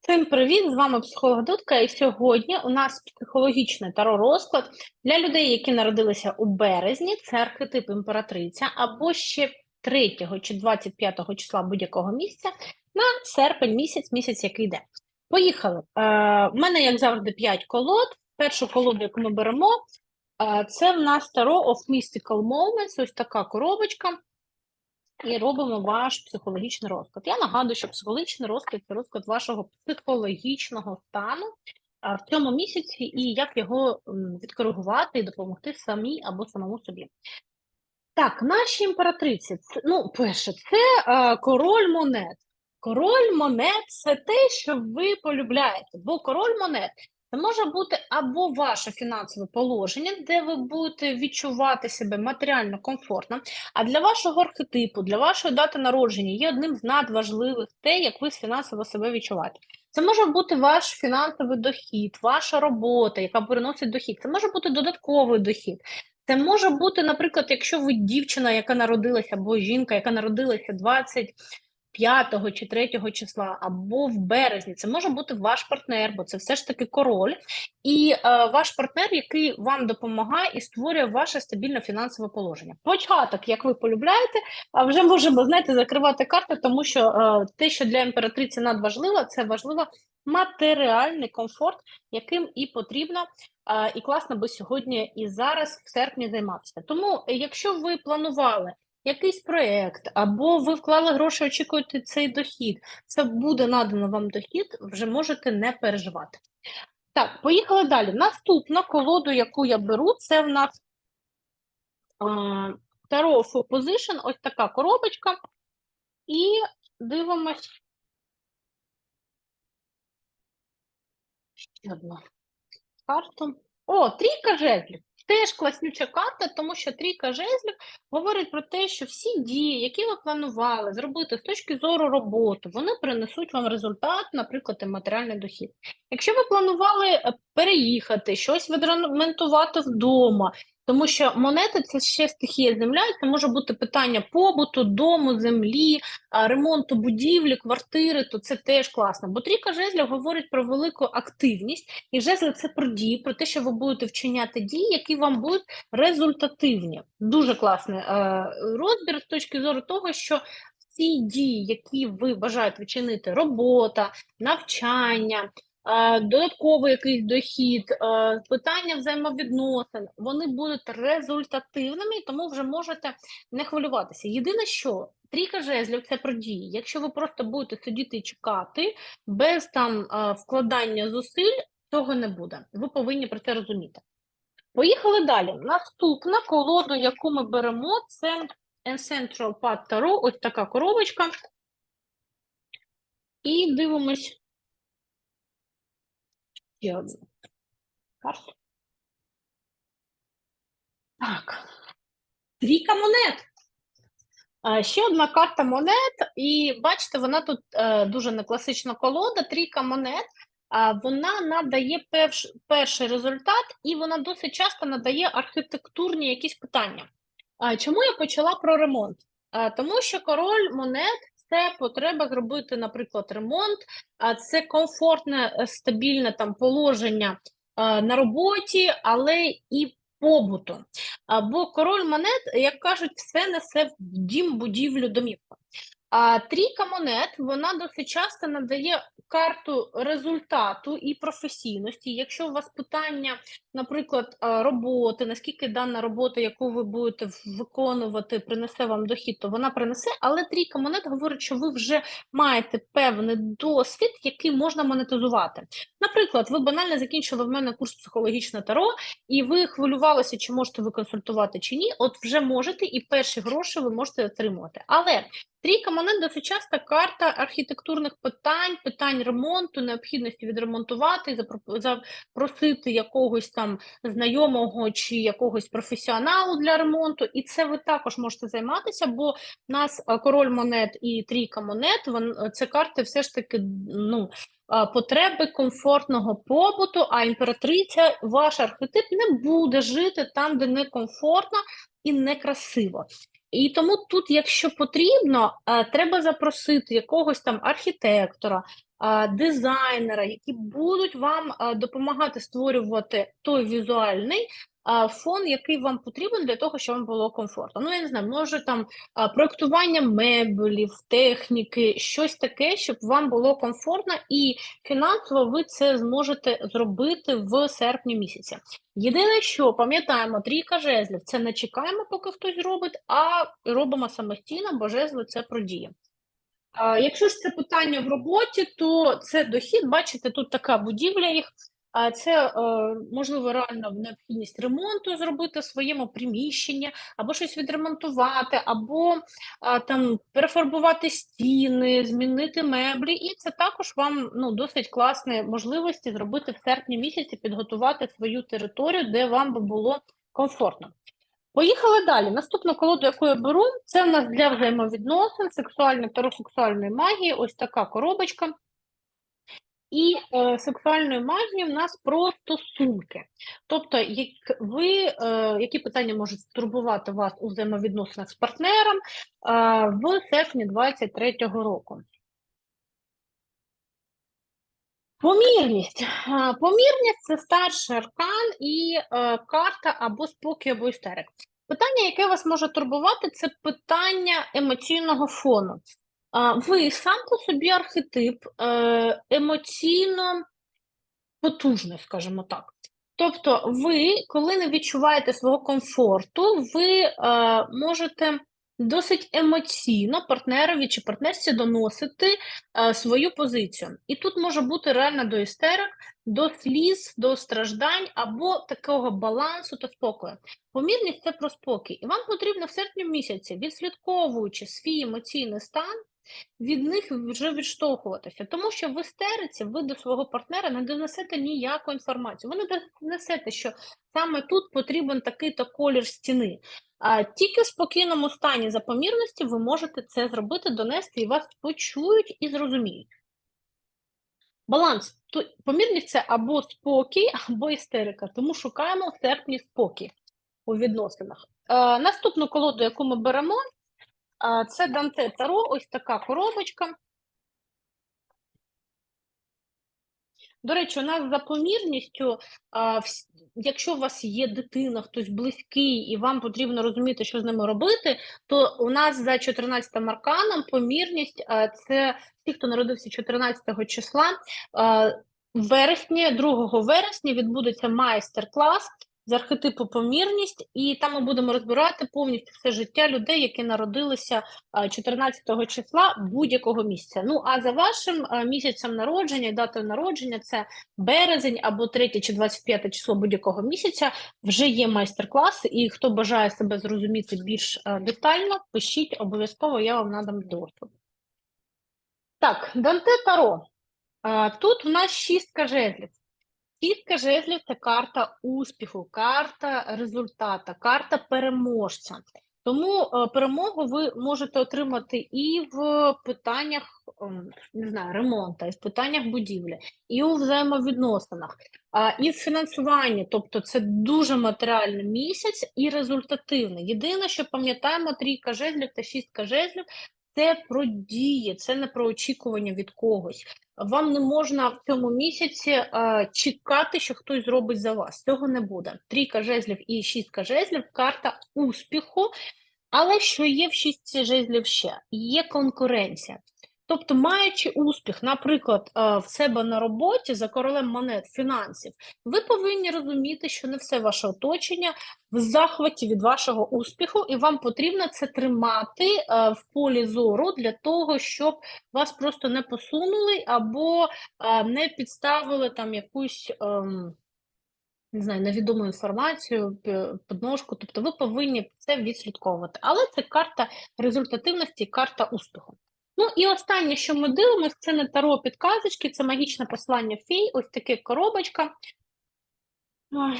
Всім привіт! З вами психолог Дудка, і сьогодні у нас психологічний таро розклад для людей, які народилися у березні. Це архетип імператриця, або ще 3 чи 25 числа будь-якого місяця на серпень місяць, місяць, який йде. Поїхали. Е, в мене, як завжди, 5 колод. Першу колоду, яку ми беремо, е, це в нас Таро of Mystical Moments, ось така коробочка. І робимо ваш психологічний розклад. Я нагадую, що психологічний розклад це розклад вашого психологічного стану в цьому місяці, і як його відкоригувати і допомогти самій або самому собі. Так, наші імператриці, ну, перше, це е, король монет. Король монет це те, що ви полюбляєте, бо король монет це може бути або ваше фінансове положення, де ви будете відчувати себе матеріально комфортно. А для вашого архетипу, для вашої дати народження є одним з надважливих те, як ви фінансово себе відчуваєте. Це може бути ваш фінансовий дохід, ваша робота, яка приносить дохід. Це може бути додатковий дохід. Це може бути, наприклад, якщо ви дівчина, яка народилася, або жінка, яка народилася 25 чи 3 числа, або в березні, це може бути ваш партнер, бо це все ж таки король, і е, ваш партнер, який вам допомагає і створює ваше стабільне фінансове положення. Початок, як ви полюбляєте, а вже можемо знаєте, закривати карти, тому що е, те, що для імператриці надважливо, це важливо матеріальний комфорт, яким і потрібно а, і класно би сьогодні і зараз, в серпні, займатися. Тому, е, якщо ви планували якийсь проєкт, або ви вклали гроші, очікуєте цей дохід, це буде надано вам дохід, вже можете не переживати. Так, поїхали далі. Наступна колоду, яку я беру, це в нас Tarot for Position, ось така коробочка. І дивимось. Ще одну карту. О, трійка жезлів. Теж класнюча карта, тому що трійка жезлів говорить про те, що всі дії, які ви планували зробити з точки зору роботи, вони принесуть вам результат, наприклад, і матеріальний дохід. Якщо ви планували е, переїхати, щось відремонтувати вдома, тому що монети це ще стихія земля, і це може бути питання побуту, дому, землі, ремонту будівлі, квартири, то це теж класно. Бо трійка жезлів говорить про велику активність, і жезли це про дії, про те, що ви будете вчиняти дії, які вам будуть результативні. Дуже класний е, розбір з точки зору того, що ці дії, які ви бажаєте вчинити, робота, навчання. Додатковий якийсь дохід, питання взаємовідносин, вони будуть результативними, тому вже можете не хвилюватися. Єдине, що трійка жезлів це про дії. Якщо ви просто будете сидіти і чекати без там вкладання зусиль, цього не буде. Ви повинні про це розуміти. Поїхали далі. Наступна колода, яку ми беремо, це Ancestral Path Tarot, ось така коробочка. І дивимось одну. Так. Трійка монет. Ще одна карта монет, і бачите, вона тут е, дуже некласична колода, трійка монет. Вона надає перш, перший результат, і вона досить часто надає архітектурні якісь питання. Чому я почала про ремонт? Тому що король монет це потреба зробити, наприклад, ремонт, а це комфортне, е, стабільне там положення на роботі, але і побуту. Бо король монет, як кажуть, все несе в дім, будівлю, домівку. А трійка монет вона досить часто надає карту результату і професійності. Якщо у вас питання, наприклад, роботи, наскільки дана робота, яку ви будете виконувати, принесе вам дохід, то вона принесе, але трійка монет говорить, що ви вже маєте певний досвід, який можна монетизувати. Наприклад, ви банально закінчили в мене курс психологічне таро, і ви хвилювалися, чи можете ви консультувати чи ні. От вже можете, і перші гроші ви можете отримувати. Але Трійка монет досить часто карта архітектурних питань, питань ремонту, необхідності відремонтувати, запро- запросити якогось там знайомого чи якогось професіоналу для ремонту. І це ви також можете займатися, бо в нас король монет і трійка монет, вон, це карти все ж таки ну, потреби комфортного побуту, а імператриця, ваш архетип не буде жити там, де некомфортно і некрасиво. І тому тут, якщо потрібно, е, треба запросити якогось там архітектора, е, дизайнера, які будуть вам е, допомагати створювати той візуальний фон, який вам потрібен для того, щоб вам було комфортно. Ну, я не знаю, може там проектування меблів, техніки, щось таке, щоб вам було комфортно, і фінансово ви це зможете зробити в серпні місяці. Єдине, що пам'ятаємо, трійка жезлів це не чекаємо, поки хтось зробить, а робимо самостійно, бо жезли це про дії. Якщо ж це питання в роботі, то це дохід. Бачите, тут така будівля їх. А це е, можливо реально необхідність ремонту зробити в своєму приміщенні, або щось відремонтувати, або там перефарбувати стіни, змінити меблі. І це також вам ну, досить класні можливості зробити в серпні місяці, підготувати свою територію, де вам би було комфортно. Поїхали далі. Наступну колоду, яку я беру, це в нас для взаємовідносин, сексуальної таросексуальної магії. Ось така коробочка. І е, сексуальної магії в нас про стосунки. Тобто, як ви, е, які питання можуть турбувати вас у взаємовідносинах з партнером е, в серпні 23-го року. Помірність. Е, Помірність це старший аркан і е, карта або спокій, або істерик. Питання, яке вас може турбувати, це питання емоційного фону. Ви сам по собі архетип е, емоційно потужний, скажімо так. Тобто, ви, коли не відчуваєте свого комфорту, ви е, можете досить емоційно партнерові чи партнерці доносити е, свою позицію. І тут може бути реально до істерик, до сліз, до страждань або такого балансу та спокою. Помірність це про спокій. І вам потрібно в серпні місяці, відслідковуючи свій емоційний стан, від них вже відштовхуватися, тому що в істериці ви до свого партнера не донесете ніяку інформацію. Ви не донесете, що саме тут потрібен такий-то колір стіни. А тільки в спокійному стані запомірності ви можете це зробити, донести і вас почують і зрозуміють. Баланс. Помірність це або спокій, або істерика, тому шукаємо в серпні спокій у відносинах. Е, наступну колоду, яку ми беремо, Це Данте Таро, ось така коробочка. До речі, у нас за помірністю, якщо у вас є дитина, хтось близький, і вам потрібно розуміти, що з ними робити, то у нас за 14 арканом помірність це ті, хто народився 14 числа. а, В вересні, 2 вересня відбудеться майстер-клас з архетипу помірність, і там ми будемо розбирати повністю все життя людей, які народилися а, 14 числа будь-якого місяця. Ну а за вашим місяцем народження і датою народження це березень або 3 чи 25 число будь-якого місяця. Вже є майстер-класи, і хто бажає себе зрозуміти більш детально, пишіть обов'язково, я вам надам доступ. Так, Данте Таро. Тут в нас шістка жезлів. Шістка жезлів це карта успіху, карта результата, карта переможця. Тому е, перемогу ви можете отримати і в питаннях ем, не знаю, ремонту, і в питаннях будівлі, і у взаємовідносинах, і в фінансуванні. Тобто це дуже матеріальний місяць і результативний. Єдине, що пам'ятаємо, трійка жезлів та шістка жезлів це про дії, це не про очікування від когось. Вам не можна в цьому місяці е, чекати, що хтось зробить за вас. Цього не буде. Трійка жезлів і шістка жезлів карта успіху. Але що є в шістці жезлів ще? Є конкуренція. Тобто, маючи успіх, наприклад, е, в себе на роботі за королем монет фінансів, ви повинні розуміти, що не все ваше оточення в захваті від вашого успіху, і вам потрібно це тримати е, в полі зору для того, щоб вас просто не посунули або е, не підставили там якусь. ем, Не знаю, невідому інформацію, подножку, тобто ви повинні це відслідковувати. Але це карта результативності, карта успіху. Ну і останнє, що ми дивимося, це не таро підказочки, це магічне послання фей, ось таке коробочка.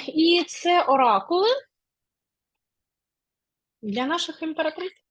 І це оракули для наших імператриць.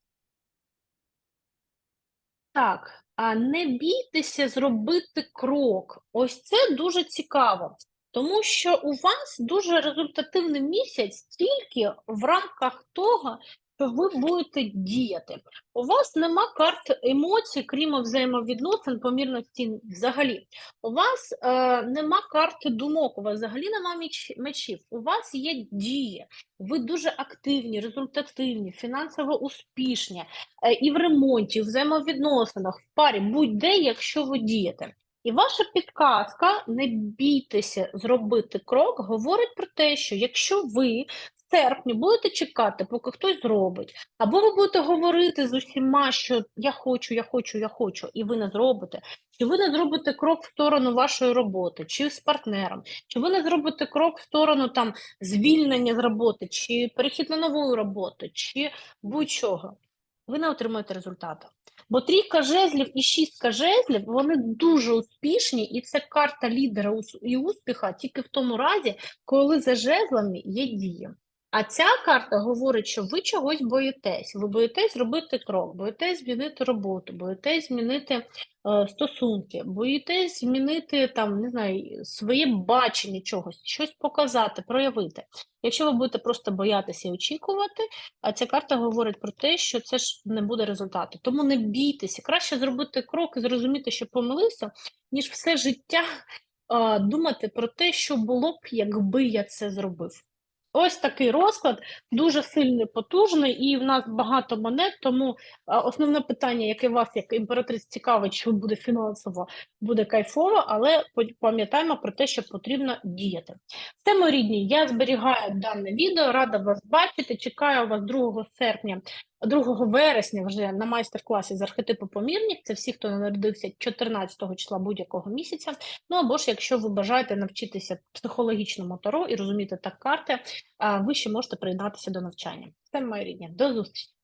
Так, а не бійтеся зробити крок. Ось це дуже цікаво, тому що у вас дуже результативний місяць тільки в рамках того, ви будете діяти. У вас нема карт емоцій, крім взаємовідносин, помірності взагалі. У вас е, нема карти думок, у вас взагалі нема меч, мечів. У вас є дії. Ви дуже активні, результативні, фінансово успішні е, і в ремонті, в взаємовідносинах, в парі, будь-де, якщо ви дієте. І ваша підказка не бійтеся зробити крок, говорить про те, що якщо ви серпні будете чекати, поки хтось зробить, або ви будете говорити з усіма, що я хочу, я хочу, я хочу, і ви не зробите, чи ви не зробите крок в сторону вашої роботи, чи з партнером, чи ви не зробите крок в сторону там звільнення з роботи, чи перехід на нову роботу, чи будь-чого, ви не отримаєте результату. Бо трійка жезлів і шістка жезлів вони дуже успішні, і це карта лідера і успіха тільки в тому разі, коли за жезлами є дія. А ця карта говорить, що ви чогось боїтесь. Ви боїтесь зробити крок, боїтесь змінити роботу, боїтесь змінити е, стосунки, боїтесь змінити там, не знаю, своє бачення чогось, щось показати, проявити. Якщо ви будете просто боятися і очікувати, а ця карта говорить про те, що це ж не буде результату. Тому не бійтеся, краще зробити крок і зрозуміти, що помилився, ніж все життя а, думати про те, що було б, якби я це зробив. Ось такий розклад, дуже сильний, потужний, і в нас багато монет, тому основне питання, яке вас, як імператриць, цікавить, чи буде фінансово, буде кайфово, але пам'ятаємо про те, що потрібно діяти. Все, мої рідні, я зберігаю дане відео, рада вас бачити. Чекаю вас 2 серпня, 2 вересня вже на майстер-класі з архетипу помірник. Це всі, хто народився 14 числа будь-якого місяця. Ну або ж, якщо ви бажаєте навчитися психологічному таро і розуміти так карти, ви ще можете приєднатися до навчання. Це моє рідня. до зустрічі!